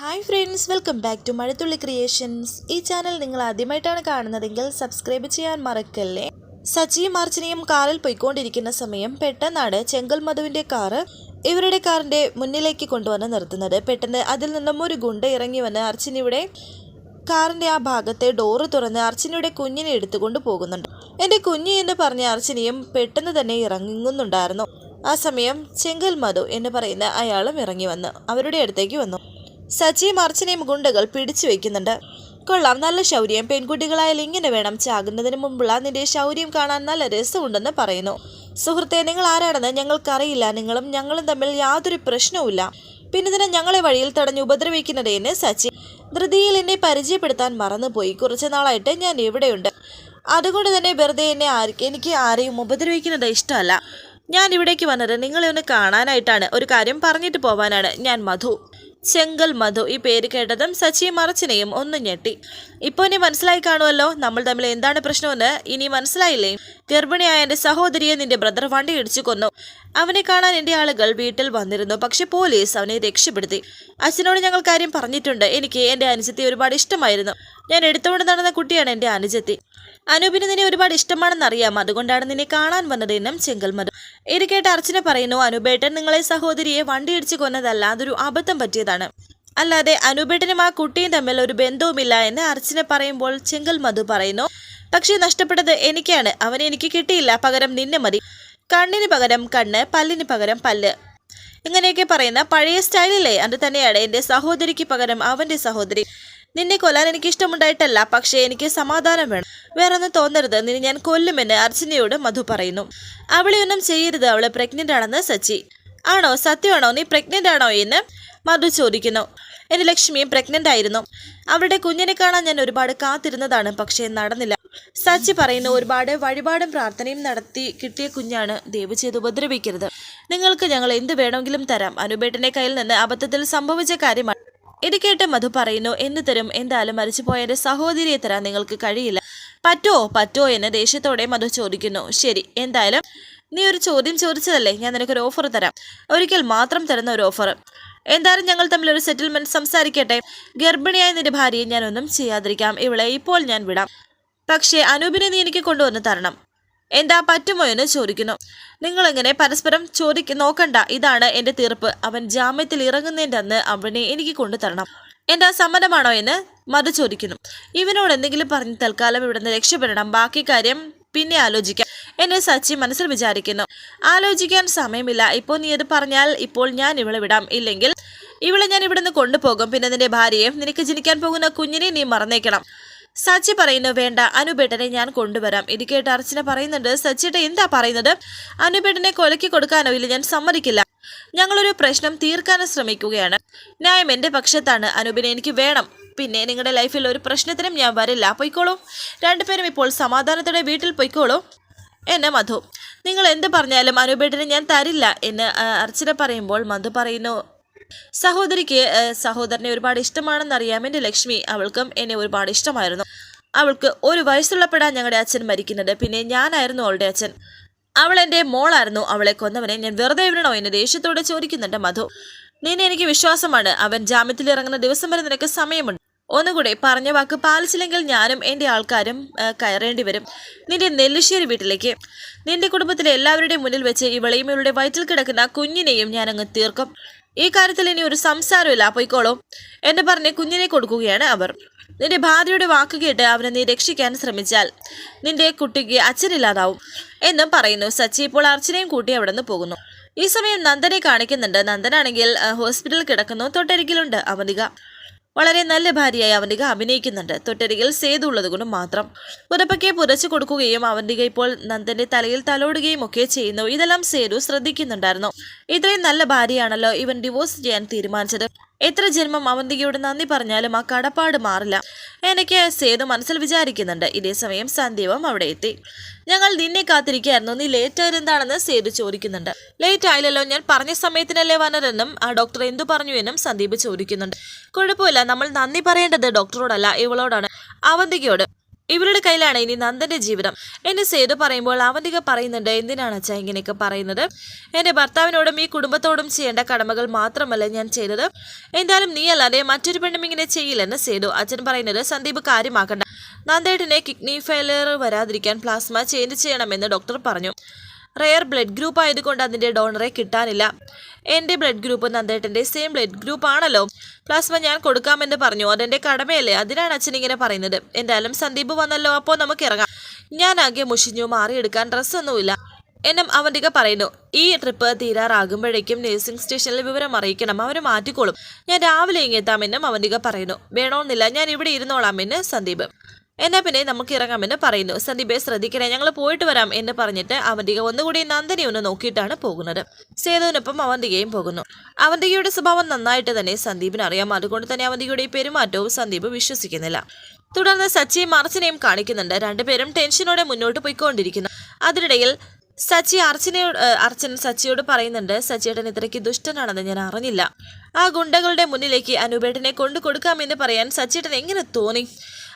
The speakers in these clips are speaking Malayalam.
Hi friends welcome back to Mazhathulli creations ഈ ചാനൽ നിങ്ങൾ ആദ്യമായിട്ടാണ് കാണുന്നതെങ്കിൽ സബ്സ്ക്രൈബ് ചെയ്യാൻ മറക്കല്ലേ? സച്ചിയും അർച്ചനയും കാറിൽ പോയിക്കൊണ്ടിരിക്കുന്ന സമയം പെട്ടെന്നാണ് ചെങ്കൽ മധുവിന്റെ കാറ് ഇവരുടെ കാറിന്റെ മുന്നിലേക്ക് കൊണ്ടുവന്ന് നിർത്തുന്നത്. പെട്ടെന്ന് അതിൽ നിന്നും ഒരു ഗുണ്ട ഇറങ്ങി വന്ന് അർച്ചനയുടെ കാറിന്റെ ആ ഭാഗത്തെ ഡോറ് തുറന്ന് അർച്ചനയുടെ കുഞ്ഞിനെ എടുത്തുകൊണ്ട് പോകുന്നുണ്ട്. എന്റെ കുഞ്ഞ് എന്ന് പറഞ്ഞ അർച്ചനയും പെട്ടെന്ന് തന്നെ ഇറങ്ങുന്നുണ്ടായിരുന്നു. ആ സമയം ചെങ്കൽ മധു എന്ന് പറയുന്ന അയാളും ഇറങ്ങി വന്നു അവരുടെ അടുത്തേക്ക് വന്നു. സച്ചിയും അർച്ചനയും ഗുണ്ടകൾ പിടിച്ചു വയ്ക്കുന്നുണ്ട് കൊള്ളാം നല്ല ശൗര്യം. പെൺകുട്ടികളായാലും ഇങ്ങനെ വേണം ചാകുന്നതിന് മുമ്പുള്ള നിന്റെ ശൗര്യം കാണാൻ നല്ല രസമുണ്ടെന്ന് പറയുന്നു. സുഹൃത്തെ നിങ്ങൾ ആരാണെന്ന് ഞങ്ങൾക്കറിയില്ല. നിങ്ങളും ഞങ്ങളും തമ്മിൽ യാതൊരു പ്രശ്നവുമില്ല. പിന്നെ ഇതിനെ ഞങ്ങളെ വഴിയിൽ തടഞ്ഞ് ഉപദ്രവിക്കുന്നതേന്ന് സച്ചി ധൃതിയിൽ എന്നെ പരിചയപ്പെടുത്താൻ മറന്നുപോയി. കുറച്ചു നാളായിട്ട് ഞാൻ ഇവിടെയുണ്ട്. അതുകൊണ്ട് തന്നെ വെറുതെ എന്നെ എനിക്ക് ആരെയും ഉപദ്രവിക്കുന്നത് ഇഷ്ടമല്ല. ഞാൻ ഇവിടേക്ക് വന്നത് നിങ്ങളെ ഒന്ന് കാണാനായിട്ടാണ്. ഒരു കാര്യം പറഞ്ഞിട്ട് പോവാനാണ്. ഞാൻ മധു. ചെങ്കൽ മധു ഈ പേര് കേട്ടതും സച്ചി മറച്ചിനെയും ഒന്നും ഞെട്ടി. ഇപ്പോൾ ഇനി മനസ്സിലായി കാണുമല്ലോ നമ്മൾ തമ്മിൽ എന്താണ് പ്രശ്നമെന്ന്. ഇനി മനസ്സിലായില്ലേ? ഗർഭിണിയായ എന്റെ സഹോദരിയെ നിന്റെ ബ്രദർ വണ്ടി ഇടിച്ചു കൊന്നു. അവനെ കാണാൻ എന്റെ ആളുകൾ വീട്ടിൽ വന്നിരുന്നു പക്ഷെ പോലീസ് അവനെ രക്ഷപ്പെടുത്തി. അച്ഛനോട് ഞങ്ങൾ കാര്യം പറഞ്ഞിട്ടുണ്ട്. എനിക്ക് എന്റെ അനുജത്തെ ഒരുപാട് ഇഷ്ടമായിരുന്നു. ഞാൻ എടുത്തുകൊണ്ട് നടന്ന കുട്ടിയാണ് എന്റെ അനുജത്തി. അനൂപിന് നിന്നെ ഒരുപാട് ഇഷ്ടമാണെന്ന് അറിയാം അതുകൊണ്ടാണ് നിന്നെ കാണാൻ വന്നത് എന്നും ചെങ്കൽ മധു. ഇത് കേട്ട് അർച്ചന പറയുന്നു അനുപേട്ടൻ നിങ്ങളെ സഹോദരിയെ വണ്ടിയിടിച്ച് കൊന്നതല്ല അതൊരു അബദ്ധം പറ്റിയതാണ്. അല്ലാതെ അനുപേട്ടനും ആ കുട്ടിയും തമ്മിൽ ഒരു ബന്ധവുമില്ല എന്ന് അർച്ചന പറയുമ്പോൾ ചെങ്കൽ മധു പറയുന്നു പക്ഷേ നഷ്ടപ്പെട്ടത് എനിക്കാണ്. അവനെ എനിക്ക് കിട്ടിയില്ല. പകരം നിന്നെ മതി. കണ്ണിന് പകരം കണ്ണ് പല്ലിന് പകരം പല്ല്. ഇങ്ങനെയൊക്കെ പറയുന്ന പഴയ സ്റ്റൈലില്ലേ? അത് തന്നെയാണ്. എന്റെ സഹോദരിക്ക് പകരം അവന്റെ സഹോദരി. നിന്നെ കൊല്ലാൻ എനിക്ക് ഇഷ്ടമുണ്ടായിട്ടല്ല പക്ഷേ എനിക്ക് സമാധാനം വേണം. വേറൊന്നും തോന്നരുത് നിന്നെ ഞാൻ കൊല്ലുമെന്ന് അർച്ചനയോട് മധു പറയുന്നു. അവളെ ഒന്നും ചെയ്യരുത് അവൾ പ്രഗ്നന്റ് ആണെന്ന് സച്ചി. ആണോ സത്യമാണോ നീ പ്രഗ്നന്റ് ആണോ എന്ന് മധു ചോദിക്കുന്നു. എന്റെ ലക്ഷ്മിയും പ്രഗ്നന്റ് ആയിരുന്നു. അവളുടെ കുഞ്ഞിനെ കാണാൻ ഞാൻ ഒരുപാട് കാത്തിരുന്നതാണ് പക്ഷേ നടന്നില്ല. സച്ചി പറയുന്നു ഒരുപാട് വഴിപാടും പ്രാർത്ഥനയും നടത്തി കിട്ടിയ കുഞ്ഞാണ്. ദയവ് ചെയ്ത് ഉപദ്രവിക്കരുത്. നിങ്ങൾക്ക് ഞങ്ങൾ എന്ത് വേണമെങ്കിലും തരാം. അനുബേട്ടന്റെ കയ്യിൽ നിന്ന് അബദ്ധത്തിൽ സംഭവിച്ച കാര്യമാണ്. ഇത് കേട്ട് മധു പറയുന്നു എന്ന് തരും? എന്തായാലും മരിച്ചുപോയ സഹോദരിയെ തരാൻ നിങ്ങൾക്ക് കഴിയില്ല. പറ്റോ? പറ്റോ എന്ന് ദേഷ്യത്തോടെ മധു ചോദിക്കുന്നു. ശരി എന്തായാലും നീ ഒരു ചോദ്യം ചോദിച്ചതല്ലേ? ഞാൻ നിനക്കൊരു ഓഫർ തരാം. ഒരിക്കൽ മാത്രം തരുന്ന ഒരു ഓഫർ എന്തായാലും ഞങ്ങൾ തമ്മിൽ ഒരു സെറ്റിൽമെന്റ് സംസാരിക്കട്ടെ. ഗർഭിണിയായ നിന്റെ ഭാര്യയെ ഞാനൊന്നും ചെയ്യാതിരിക്കാം. ഇവിടെ ഇപ്പോൾ ഞാൻ വിടാം. പക്ഷേ അനൂപിനെ നീ എനിക്ക് കൊണ്ടുവന്ന് തരണം. എന്താ പറ്റുമോ എന്ന് ചോദിക്കുന്നു. നിങ്ങളിങ്ങനെ പരസ്പരം ചോദിക്ക നോക്കണ്ട. ഇതാണ് എന്റെ തീർപ്പ്. അവൻ ജാമ്യത്തിൽ ഇറങ്ങുന്നതിന്റെ അന്ന് അവനെ എനിക്ക് കൊണ്ടു തരണം. എന്താ സമ്മതമാണോ എന്ന് മധു ചോദിക്കുന്നു. ഇവനോട് എന്തെങ്കിലും പറഞ്ഞ് തൽക്കാലം ഇവിടുന്ന് രക്ഷപ്പെടണം. ബാക്കി കാര്യം പിന്നെ ആലോചിക്കാം. എന്നെ സച്ചി മനസ്സിൽ വിചാരിക്കുന്നു. ആലോചിക്കാൻ സമയമില്ല. ഇപ്പോൾ നീ അത് പറഞ്ഞാൽ ഇപ്പോൾ ഞാൻ ഇവളെ വിടാം. ഇല്ലെങ്കിൽ ഇവളെ ഞാൻ ഇവിടുന്ന് കൊണ്ടുപോകും. പിന്നെ നിന്റെ ഭാര്യയെ നിനക്ക് ജനിക്കാൻ പോകുന്ന കുഞ്ഞിനെ നീ മറന്നേക്കണം. സച്ചി പറയുന്നു വേണ്ട അനുപേട്ടനെ ഞാൻ കൊണ്ടുവരാം. ഇത് കേട്ട് അർച്ചന പറയുന്നുണ്ട് സച്ചിയുടെ എന്താ പറയുന്നത്? അനുപേട്ടനെ കൊലക്കി കൊടുക്കാനോ ഇല്ല ഞാൻ സമ്മതിക്കില്ല. ഞങ്ങളൊരു പ്രശ്നം തീർക്കാൻ ശ്രമിക്കുകയാണ്. ന്യായം എന്റെ പക്ഷത്താണ്. അനുപിനെ എനിക്ക് വേണം. പിന്നെ നിങ്ങളുടെ ലൈഫിൽ ഒരു പ്രശ്നത്തിനും ഞാൻ വരില്ല. പൊയ്ക്കോളൂ. രണ്ടുപേരും ഇപ്പോൾ സമാധാനത്തോടെ വീട്ടിൽ പൊയ്ക്കോളൂ. എന്നെ മധു നിങ്ങൾ എന്ത് പറഞ്ഞാലും അനുപേട്ടനെ ഞാൻ തരില്ല എന്ന് അർച്ചന പറയുമ്പോൾ മധു പറയുന്നു സഹോദരിക്ക് സഹോദരനെ ഒരുപാട് ഇഷ്ടമാണെന്ന് അറിയാം എന്റെ ലക്ഷ്മി അവൾക്കും എന്നെ ഒരുപാട് ഇഷ്ടമായിരുന്നു. അവൾക്ക് ഒരു വയസ്സുള്ളപ്പോഴാണ് ഞങ്ങളുടെ അച്ഛൻ മരിക്കുന്നത്. പിന്നെ ഞാനായിരുന്നു അവളുടെ അച്ഛൻ. അവൾ എന്റെ മോളായിരുന്നു. അവളെ കൊന്നവനെ ഞാൻ വെറുതെ വിടണോ? എന്ന് ദേഷ്യത്തോടെ ചോദിക്കുന്നുണ്ട് മധു. നിന്നെ എനിക്ക് വിശ്വാസമാണ്. അവൻ ജാമ്യത്തിൽ ഇറങ്ങുന്ന ദിവസം വരെ നിനക്ക് സമയമുണ്ട്. ഒന്നുകൂടെ പറഞ്ഞ വാക്ക് പാലിച്ചില്ലെങ്കിൽ ഞാനും എന്റെ ആൾക്കാരും കയറേണ്ടി വരും. നിന്റെ നെല്ലിശ്ശേരി വീട്ടിലേക്ക്. നിന്റെ കുടുംബത്തിലെ എല്ലാവരുടെയും മുന്നിൽ വെച്ച് ഇവളെയും ഇവളുടെ വയറ്റിൽ കിടക്കുന്ന കുഞ്ഞിനെയും ഞാൻ അങ്ങ് തീർക്കും. ഈ കാര്യത്തിൽ ഇനി ഒരു സംസാരമില്ല പൊയ്ക്കോളൂ. എന്ന് പറഞ്ഞ് കുഞ്ഞിനെ കൊടുക്കുകയാണ് അവർ. നിന്റെ ഭാര്യയുടെ വാക്ക് കേട്ട് അവനെ നീ രക്ഷിക്കാൻ ശ്രമിച്ചാൽ നിന്റെ കുട്ടിക്ക് അച്ഛനില്ലാതാവും എന്നും പറയുന്നു. സച്ചി ഇപ്പോൾ അർച്ചനയും കൂട്ടി അവിടെ നിന്ന് പോകുന്നു. ഈ സമയം നന്ദനെ കാണിക്കുന്നുണ്ട്. നന്ദനാണെങ്കിൽ ഹോസ്പിറ്റലിൽ കിടക്കുന്നു. തൊട്ടരികിലുണ്ട് അവന്തിക വളരെ നല്ല ഭാര്യയായി അവന്റെ അഭിനയിക്കുന്നുണ്ട്. തൊട്ടരികിൽ സേതു ഉള്ളത് കൊണ്ട് മാത്രം. പുറപ്പൊക്കെ പുരച്ചു കൊടുക്കുകയും അവന്റെ ഇപ്പോൾ നന്ദന്റെ തലയിൽ തലോടുകയും ഒക്കെ ചെയ്യുന്നു. ഇതെല്ലാം സേതു ശ്രദ്ധിക്കുന്നുണ്ടായിരുന്നു. ഇത്രയും നല്ല ഭാര്യയാണല്ലോ ഇവൻ ഡിവോഴ്സ് ചെയ്യാൻ തീരുമാനിച്ചത്. എത്ര ജന്മം അവന്തികയോട് നന്ദി പറഞ്ഞാലും ആ കടപ്പാട് മാറില്ല. എനിക്ക് സേതു മനസ്സിൽ വിചാരിക്കുന്നുണ്ട്. ഇതേസമയം സന്ദീപം അവിടെ എത്തി. ഞങ്ങൾ നിന്നെ കാത്തിരിക്കുകയായിരുന്നു. നീ ലേറ്റ് ആയത് എന്താണെന്ന് സേതു ചോദിക്കുന്നുണ്ട്. ലേറ്റ് ആയില്ലല്ലോ ഞാൻ പറഞ്ഞ സമയത്തിനല്ലേ വന്നതെന്നും ആ ഡോക്ടർ എന്തു പറഞ്ഞു എന്നും സന്ദീപ് ചോദിക്കുന്നുണ്ട്. കുഴപ്പമില്ല നമ്മൾ നന്ദി പറയേണ്ടത് ഡോക്ടറോടല്ല ഇവളോടാണ്. അവന്തികയോട് ഇവരുടെ കയ്യിലാണ് ഇനി നന്ദന്റെ ജീവിതം. എന്നെ സേതു പറയുമ്പോൾ അവന്തിക പറയുന്നുണ്ട് എന്തിനാണ് അച്ഛ ഇങ്ങനെയൊക്കെ പറയുന്നത്? എന്റെ ഭർത്താവിനോടും ഈ കുടുംബത്തോടും ചെയ്യേണ്ട കടമകൾ മാത്രമല്ല ഞാൻ ചെയ്തത്. എന്തായാലും നീ അല്ലാതെ മറ്റൊരു പെണ്ണും ഇങ്ങനെ ചെയ്യില്ലെന്ന് സേതു അച്ഛൻ പറയുന്നത് സന്ദീപ് കാര്യമാക്കണ്ട. നന്ദേട്ടിനെ കിഡ്നി ഫെയിലിയർ വരാതിരിക്കാൻ പ്ലാസ്മ ചേഞ്ച് ചെയ്യണമെന്ന് ഡോക്ടർ പറഞ്ഞു. റെയർ ബ്ലഡ് ഗ്രൂപ്പ് ആയതുകൊണ്ട് അതിന്റെ ഡോണറെ കിട്ടാനില്ല. എന്റെ ബ്ലഡ് ഗ്രൂപ്പ് നന്ദേട്ടന്റെ സെയിം ബ്ലഡ് ഗ്രൂപ്പ് ആണല്ലോ. പ്ലാസ്മ ഞാൻ കൊടുക്കാമെന്ന് പറഞ്ഞു. അതെന്റെ കടമയല്ലേ? അതിനാണ് അച്ഛൻ ഇങ്ങനെ പറയുന്നത്. എന്തായാലും സന്ദീപ് വന്നല്ലോ അപ്പോൾ നമുക്ക് ഇറങ്ങാം. ഞാൻ ആകെ മുഷിഞ്ഞു മാറിയെടുക്കാൻ ഡ്രസ്സൊന്നുമില്ല. എന്നും അവന്തിക പറയുന്നു ഈ ട്രിപ്പ് തീരാറാകുമ്പോഴേക്കും നഴ്സിംഗ് സ്റ്റേഷനിൽ വിവരം അറിയിക്കണം. അവർ മാറ്റിക്കോളും. ഞാൻ രാവിലെ ഇങ്ങെത്താമെന്നും അവന്തിക പറയുന്നു. വേണമെന്നില്ല ഞാൻ ഇവിടെ ഇരുന്നോളാമെന്ന് സന്ദീപ്. എന്നാ പിന്നെ നമുക്ക് ഇറങ്ങാമെന്ന് പറയുന്നു. സന്ദീപെ ശ്രദ്ധിക്കണേ ഞങ്ങൾ പോയിട്ട് വരാം എന്ന് പറഞ്ഞിട്ട് അവന്തിക ഒന്നുകൂടി നന്ദിനി ഒന്ന് നോക്കിയിട്ടാണ് പോകുന്നത്. സേതുവിനൊപ്പം അവന്തികയും പോകുന്നു. അവന്തികയുടെ സ്വഭാവം നന്നായിട്ട് തന്നെ സന്ദീപിന് അറിയാം അതുകൊണ്ട് തന്നെ അവന്തികയുടെ പെരുമാറ്റവും സന്ദീപ് വിശ്വസിക്കുന്നില്ല. തുടർന്ന് സച്ചിയും അർച്ചനയും കാണിക്കുന്നുണ്ട്. രണ്ടുപേരും ടെൻഷനോടെ മുന്നോട്ട് പോയിക്കൊണ്ടിരിക്കുന്നു. അതിനിടയിൽ സച്ചി അർച്ചനയോട് അർച്ചൻ സച്ചിയോട് പറയുന്നുണ്ട് സച്ചിയേട്ടൻ ഇത്രയ്ക്ക് ദുഷ്ടനാണെന്ന് ഞാൻ അറിഞ്ഞില്ല. ആ ഗുണ്ടകളുടെ മുന്നിലേക്ക് അനുപേട്ടനെ കൊണ്ടു കൊടുക്കാമെന്ന് പറയാൻ സച്ചിയേട്ടൻ എങ്ങനെ തോന്നി?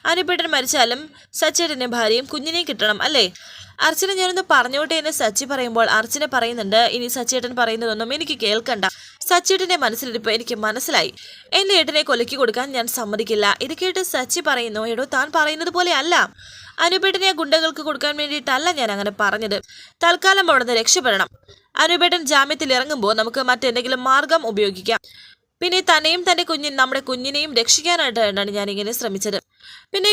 അനുപേട്ടൻ മരിച്ചാലും സച്ചേട്ടന്റെ ഭാര്യയും കുഞ്ഞിനെയും കിട്ടണം അല്ലേ? അർച്ചന ഞാനൊന്ന് പറഞ്ഞോട്ടെ എന്ന് സച്ചി പറയുമ്പോൾ അർച്ചന പറയുന്നുണ്ട് ഇനി സച്ചേട്ടൻ പറയുന്നതൊന്നും എനിക്ക് കേൾക്കണ്ട. സച്ചേട്ടന്റെ മനസ്സിലിരിപ്പ് എനിക്ക് മനസ്സിലായി. എന്റെ ഏട്ടനെ കൊലക്കി കൊടുക്കാൻ ഞാൻ സമ്മതിക്കില്ല. ഇത് കേട്ട് സച്ചി പറയുന്നു എടോ താൻ പറയുന്നത് പോലെ അല്ല. അനുപേട്ടനെ ഗുണ്ടകൾക്ക് കൊടുക്കാൻ വേണ്ടിയിട്ടല്ല ഞാൻ അങ്ങനെ പറഞ്ഞത്. തൽക്കാലം അവിടുന്ന് രക്ഷപ്പെടണം. അനുപേട്ടൻ ജാമ്യത്തിൽ ഇറങ്ങുമ്പോൾ നമുക്ക് മറ്റെന്തെങ്കിലും മാർഗം ഉപയോഗിക്കാം. പിന്നെ തന്നെയും തന്റെ കുഞ്ഞിൻ നമ്മുടെ കുഞ്ഞിനെയും രക്ഷിക്കാനായിട്ടാണ് ഞാൻ ഇങ്ങനെ ശ്രമിച്ചത്. പിന്നെ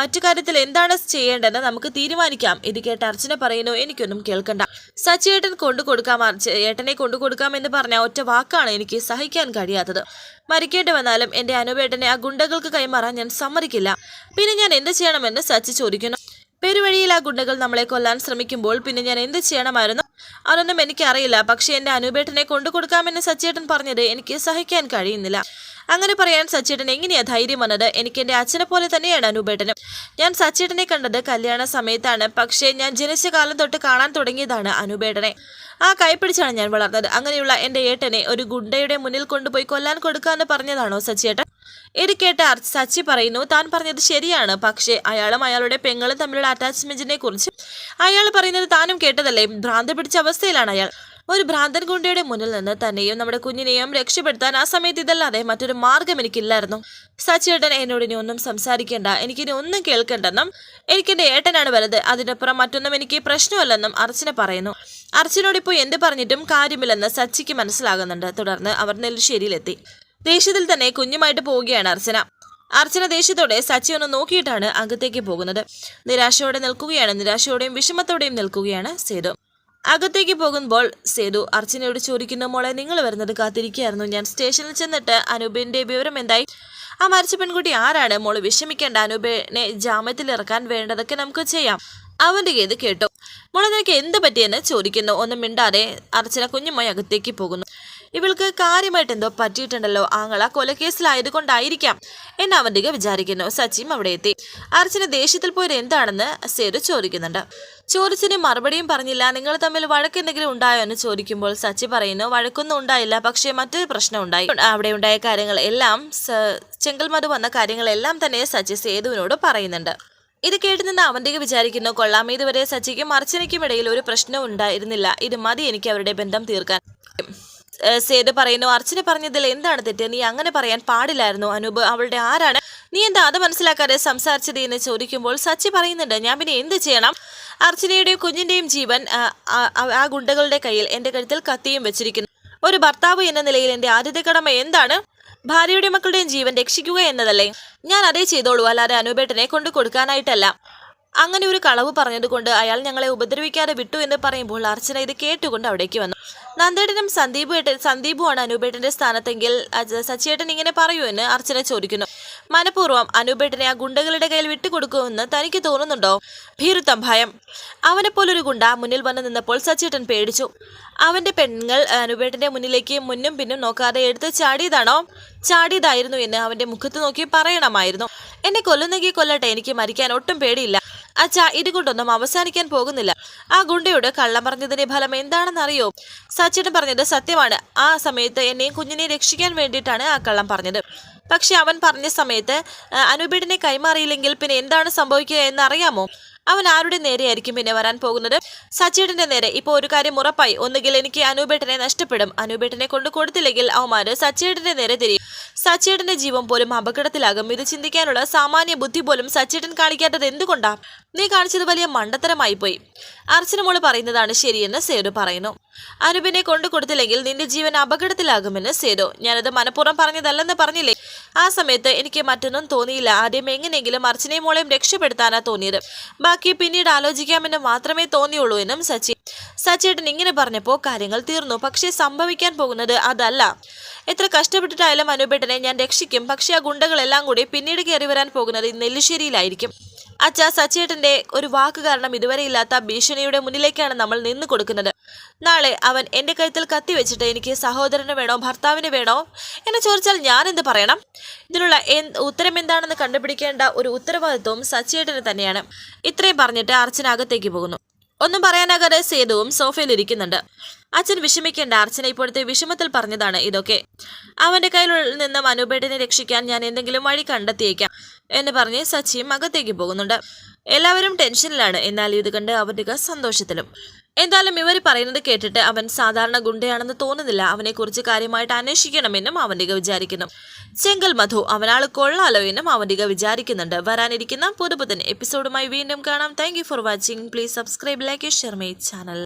മറ്റു കാര്യത്തിൽ എന്താണ് ചെയ്യേണ്ടതെന്ന് നമുക്ക് തീരുമാനിക്കാം. ഇത് കേട്ട് അർച്ചന പറയുന്നു എനിക്കൊന്നും കേൾക്കണ്ട. സച്ചിയേട്ടൻ കൊണ്ടു കൊടുക്കാം ഏട്ടനെ കൊണ്ടു കൊടുക്കാം എന്ന് പറഞ്ഞ ഒറ്റ വാക്കാണ് എനിക്ക് സഹിക്കാൻ കഴിയാത്തത്. മരിക്കേണ്ടി വന്നാലും എന്റെ അനുവേട്ടനെ ആ ഗുണ്ടകൾക്ക് കൈമാറാൻ ഞാൻ സമ്മതിക്കില്ല. പിന്നെ ഞാൻ എന്ത് ചെയ്യണമെന്ന് സച്ചി ചോദിക്കുന്നു. പെരുവഴിയിൽ ആ ഗുണ്ടകൾ നമ്മളെ കൊല്ലാൻ ശ്രമിക്കുമ്പോൾ പിന്നെ ഞാൻ എന്ത് ചെയ്യണമായിരുന്നു? അതൊന്നും എനിക്കറിയില്ല. പക്ഷേ എന്റെ അനുപേട്ടനെ കൊണ്ടു കൊടുക്കാമെന്ന് സച്ചേട്ടൻ പറഞ്ഞത് എനിക്ക് സഹിക്കാൻ കഴിയുന്നില്ല. അങ്ങനെ പറയാൻ സച്ചേട്ടൻ എങ്ങനെയാ ധൈര്യം വന്നത്? എനിക്ക് എന്റെ അച്ഛനെ പോലെ തന്നെയാണ് അനുപേട്ടനും. ഞാൻ സച്ചേട്ടനെ കണ്ടത് കല്യാണ സമയത്താണ്. പക്ഷേ ഞാൻ ജനിച്ച കാലം തൊട്ട് കാണാൻ തുടങ്ങിയതാണ് അനുപേട്ടനെ. ആ കൈപ്പിടിച്ചാണ് ഞാൻ വളർന്നത്. അങ്ങനെയുള്ള എന്റെ ഏട്ടനെ ഒരു ഗുണ്ടയുടെ മുന്നിൽ കൊണ്ടുപോയി കൊല്ലാൻ കൊടുക്കാന്ന് പറഞ്ഞതാണോ സച്ചിയേട്ടൻ? ഇത് കേട്ട സച്ചി പറയുന്നു താൻ പറഞ്ഞത് ശരിയാണ്. പക്ഷേ അയാളും അയാളുടെ പെങ്ങളും തമ്മിലുള്ള അറ്റാച്ച്മെന്റിനെ കുറിച്ച് അയാൾ പറയുന്നത് താനും കേട്ടതല്ലേ? ഭ്രാന്ത് പിടിച്ച അവസ്ഥയിലാണ് അയാൾ. ഒരു ഭ്രാന്തൻ ഗുണ്ടയുടെ മുന്നിൽ നിന്ന് തന്നെയും നമ്മുടെ കുഞ്ഞിനെയും രക്ഷപ്പെടുത്താൻ ആ സമയത്ത് ഇതല്ലാതെ മറ്റൊരു മാർഗം എനിക്കില്ലായിരുന്നു. സച്ചേട്ടൻ എന്നോട് ഇനി ഒന്നും സംസാരിക്കേണ്ട എനിക്കിനി ഒന്നും കേൾക്കണ്ടെന്നും എനിക്കെന്റെ ഏട്ടനാണ് വലുത് അതിനപ്പുറം മറ്റൊന്നും എനിക്ക് പ്രശ്നമല്ലെന്നും അർച്ചന പറയുന്നു. അർച്ചനോട് ഇപ്പോൾ എന്ത് പറഞ്ഞിട്ടും കാര്യമില്ലെന്ന് സച്ചിക്ക് മനസ്സിലാകുന്നുണ്ട്. തുടർന്ന് അവർ നെല്ലിശ്ശേരിയിലെത്തി ദേഷ്യത്തിൽ തന്നെ കുഞ്ഞുമായിട്ട് പോവുകയാണ് അർച്ചന. അർച്ചന ദേഷ്യത്തോടെ സച്ചി ഒന്ന് നോക്കിയിട്ടാണ് അകത്തേക്ക് പോകുന്നത്. നിരാശയോടെ നിൽക്കുകയാണ് നിരാശയോടെയും വിഷമത്തോടെയും നിൽക്കുകയാണ് സേതു. അകത്തേക്ക് പോകുമ്പോൾ സേതു അർച്ചനയോട് ചോദിക്കുന്ന മോളെ നിങ്ങൾ വരുന്നത് കാത്തിരിക്കുകയായിരുന്നു. ഞാൻ സ്റ്റേഷനിൽ ചെന്നിട്ട് അനൂപിന്റെ വിവരം എന്തായി? ആ മരിച്ച പെൺകുട്ടി ആരാണ്? മോൾ വിഷമിക്കേണ്ട. അനൂപിനെ ജാമ്യത്തിൽ ഇറക്കാൻ വേണ്ടതൊക്കെ നമുക്ക് ചെയ്യാം. അവന്റെ ഗീത് കേട്ടു. മോളെ നിനക്ക് എന്ത് പറ്റിയെന്ന് ചോദിക്കുന്നു. ഒന്നും മിണ്ടാതെ അർച്ചന കുഞ്ഞുമായി അകത്തേക്ക് പോകുന്നു. ഇവൾക്ക് കാര്യമായിട്ട് എന്തോ പറ്റിയിട്ടുണ്ടല്ലോ. ആങ്ങള കൊലക്കേസിലായതുകൊണ്ടായിരിക്കാം എന്ന് അവന്തിക വിചാരിക്കുന്നു. സച്ചിയും അവിടെ എത്തി. അർച്ചന ദേഷ്യത്തിൽ പോയത് എന്താണെന്ന് സേതു ചോദിക്കുന്നുണ്ട്. ചോദിച്ചതിന് മറുപടിയും പറഞ്ഞില്ല. നിങ്ങൾ തമ്മിൽ വഴക്ക് എന്തെങ്കിലും ഉണ്ടായോ എന്ന് ചോദിക്കുമ്പോൾ സച്ചി പറയുന്നു വഴക്കൊന്നും ഉണ്ടായില്ല. പക്ഷേ മറ്റൊരു പ്രശ്നം ഉണ്ടായി. അവിടെ ഉണ്ടായ കാര്യങ്ങൾ എല്ലാം വന്ന കാര്യങ്ങളെല്ലാം തന്നെ സച്ചി സേതുവിനോട് പറയുന്നുണ്ട്. ഇത് കേട്ടു നിന്ന് അവന്തിക വിചാരിക്കുന്നു കൊള്ളാം. ഇതുവരെ സച്ചിക്കും അർച്ചനയ്ക്കും ഇടയിൽ ഒരു പ്രശ്നം ഉണ്ടായിരുന്നില്ല. ഇത് മതി എനിക്ക് അവരുടെ ബന്ധം തീർക്കാൻ. സേതു പറയുന്നു അർച്ചന പറഞ്ഞതിൽ എന്താണ് തെറ്റ്? നീ അങ്ങനെ പറയാൻ പാടില്ലായിരുന്നു അനൂപ്. അവളുടെ ആരാണ്? നീ എന്താ അത് മനസ്സിലാക്കാതെ സംസാരിച്ചത്? എന്ന് ചോദിക്കുമ്പോൾ സച്ചി പറയുന്നുണ്ട് ഞാൻ പിന്നെ എന്ത് ചെയ്യണം? അർച്ചനയുടെയും കുഞ്ഞിന്റെയും ജീവൻ ആ ഗുണ്ടകളുടെ കയ്യിൽ എന്റെ കഴുത്തിൽ കത്തിയും വെച്ചിരിക്കുന്നു. ഒരു ഭർത്താവ് എന്ന നിലയിൽ എന്റെ ആദ്യത്തെ കടമ എന്താണ്? ഭാര്യയുടെ മക്കളുടെയും ജീവൻ രക്ഷിക്കുക എന്നതല്ലേ? ഞാൻ അതേ ചെയ്തോളൂ അല്ലാതെ അനുപേട്ടനെ കൊണ്ട് കൊടുക്കാനായിട്ടല്ല. അങ്ങനെ ഒരു കളവ് പറഞ്ഞതുകൊണ്ട് അയാൾ ഞങ്ങളെ ഉപദ്രവിക്കാതെ വിട്ടു എന്ന് പറയുമ്പോൾ അർച്ചന ഇത് കേട്ടുകൊണ്ട് അവിടേക്ക് വന്നു. നന്ദേട്ടനും സന്ദീപ് ഏട്ടൻ സന്ദീപുമാണ് അനൂപേട്ടന്റെ സ്ഥാനത്തെങ്കിൽ സച്ചിയേട്ടൻ ഇങ്ങനെ പറയൂ എന്ന് അർച്ചന ചോദിക്കുന്നു. മനഃപൂർവം അനൂപേട്ടനെ ആ ഗുണ്ടകളുടെ കയ്യിൽ വിട്ടുകൊടുക്കുമെന്ന് തനിക്ക് തോന്നുന്നുണ്ടോ? ഭീരുത്തം ഭയം അവനെപ്പോലൊരു ഗുണ്ട മുന്നിൽ വന്നു നിന്നപ്പോൾ സച്ചിയേട്ടൻ പേടിച്ചു. അവന്റെ പെണ്ണുങ്ങൾ അനുപേട്ടന്റെ മുന്നിലേക്ക് മുന്നും പിന്നും നോക്കാതെ എടുത്ത് ചാടിയതാണോ? ചാടിയതായിരുന്നു എന്ന് അവന്റെ മുഖത്ത് നോക്കി പറയണമായിരുന്നു. എന്നെ കൊല്ലുന്നെങ്കിൽ കൊല്ലട്ടെ എനിക്ക് മരിക്കാൻ ഒട്ടും പേടിയില്ല. അച്ഛാ ഇതുകൊണ്ടൊന്നും അവസാനിക്കാൻ പോകുന്നില്ല. ആ ഗുണ്ടയുടെ കള്ളം പറഞ്ഞതിന്റെ ഫലം എന്താണെന്നറിയോ? സച്ചിൻ പറഞ്ഞത് സത്യമാണ്. ആ സമയത്ത് എന്നെയും കുഞ്ഞിനെ രക്ഷിക്കാൻ വേണ്ടിയിട്ടാണ് ആ കള്ളം പറഞ്ഞത്. പക്ഷെ അവൻ പറഞ്ഞ സമയത്ത് അനുബിഡിനെ കൈമാറിയില്ലെങ്കിൽ പിന്നെ എന്താണ് സംഭവിക്കുക എന്നറിയാമോ? അവൻ ആരുടെ നേരെയായിരിക്കും പിന്നെ വരാൻ പോകുന്നത്? സച്ചിയുടെ നേരെ. ഇപ്പോൾ ഒരു കാര്യം ഉറപ്പായി. ഒന്നുകിൽ എനിക്ക് അനുബേട്ടനെ നഷ്ടപ്പെടും. അനുബേട്ടനെ കൊണ്ട് കൊടുത്തില്ലെങ്കിൽ അവന്മാര് സച്ചിയുടെ നേരെ തിരിയും. സച്ചിയുടെ ജീവൻ പോലും അപകടത്തിലാകും. ഇത് ചിന്തിക്കാനുള്ള സാമാന്യ ബുദ്ധി പോലും സച്ചിടൻ കാണിക്കാത്തത് എന്തുകൊണ്ടാ? നീ കാണിച്ചത് വലിയ മണ്ടത്തരമായി പോയി അർച്ചന മോൾ പറയുന്നതാണ് ശരിയെന്ന് സേതു പറയുന്നു. അനുപിനെ കൊണ്ടു കൊടുത്തില്ലെങ്കിൽ നിന്റെ ജീവൻ അപകടത്തിലാകുമെന്ന് സേതു. ഞാനത് മനഃപൂർവം പറഞ്ഞതല്ലെന്ന് പറഞ്ഞില്ലേ? ആ സമയത്ത് എനിക്ക് മറ്റൊന്നും തോന്നിയില്ല. ആദ്യം എങ്ങനെയെങ്കിലും അർച്ചനയും മോളെയും രക്ഷപ്പെടുത്താനാ തോന്നിയത്. ബാക്കി പിന്നീട് ആലോചിക്കാമെന്ന് മാത്രമേ തോന്നിയുള്ളൂ എന്നും സച്ചി. സച്ചേട്ടൻ ഇങ്ങനെ പറഞ്ഞപ്പോൾ കാര്യങ്ങൾ തീർന്നു. പക്ഷേ സംഭവിക്കാൻ പോകുന്നത് അതല്ല. എത്ര കഷ്ടപ്പെട്ടിട്ടായാലും അനുപേട്ടനെ ഞാൻ രക്ഷിക്കും. പക്ഷേ ആ ഗുണ്ടകളെല്ലാം കൂടി പിന്നീട് കയറി വരാൻ പോകുന്നത് നെല്ലിശ്ശേരിയിലായിരിക്കും. അച്ഛ സച്ചേട്ടന്റെ ഒരു വാക്ക് കാരണം ഇതുവരെ ഇല്ലാത്ത ഭീഷണിയുടെ മുന്നിലേക്കാണ് നമ്മൾ നിന്ന് കൊടുക്കുന്നത്. നാളെ അവൻ എന്റെ കഴുത്തിൽ കത്തി വെച്ചിട്ട് എനിക്ക് സഹോദരന് വേണോ ഭർത്താവിന് വേണോ എന്നെ ചോദിച്ചാൽ ഞാൻ എന്ത് പറയണം? ഇതിനുള്ള ഉത്തരം എന്താണെന്ന് കണ്ടുപിടിക്കേണ്ട ഒരു ഉത്തരവാദിത്വവും സച്ചേട്ടന് തന്നെയാണ്. ഇത്രയും പറഞ്ഞിട്ട് അർച്ചന അകത്തേക്ക് പോകുന്നു. ഒന്നും പറയാനാകാതെ സേതുവും സോഫയിൽ ഇരിക്കുന്നുണ്ട്. അച്ഛൻ വിഷമിക്കേണ്ട അർച്ചന ഇപ്പോഴത്തെ വിഷമത്തിൽ പറഞ്ഞതാണ് ഇതൊക്കെ. അവന്റെ കയ്യിൽ നിന്ന് അനുപേട്ടിനെ രക്ഷിക്കാൻ ഞാൻ എന്തെങ്കിലും വഴി കണ്ടെത്തിയേക്കാം എന്ന് പറഞ്ഞ് സച്ചിയും അകത്തേക്ക് പോകുന്നുണ്ട്. എല്ലാവരും ടെൻഷനിലാണ്. എന്നാൽ ഇത് കണ്ട് അവരുടെ സന്തോഷത്തിലും എന്തായാലും ഇവർ പറയുന്നത് കേട്ടിട്ട് അവൻ സാധാരണ ഗുണ്ടയാണെന്ന് തോന്നുന്നില്ല. അവനെക്കുറിച്ച് കാര്യമായിട്ട് അന്വേഷിക്കണമെന്നും അവന്തിക വിചാരിക്കുന്നു. ചെങ്കൽ മധു അവനാൾ കൊള്ളാലോ എന്നും അവന്തിക വിചാരിക്കുന്നുണ്ട്. വരാനിരിക്കുന്ന പുതുപുതൻ എപ്പിസോഡുമായി വീണ്ടും കാണാം. Thank for watching please subscribe like share my channel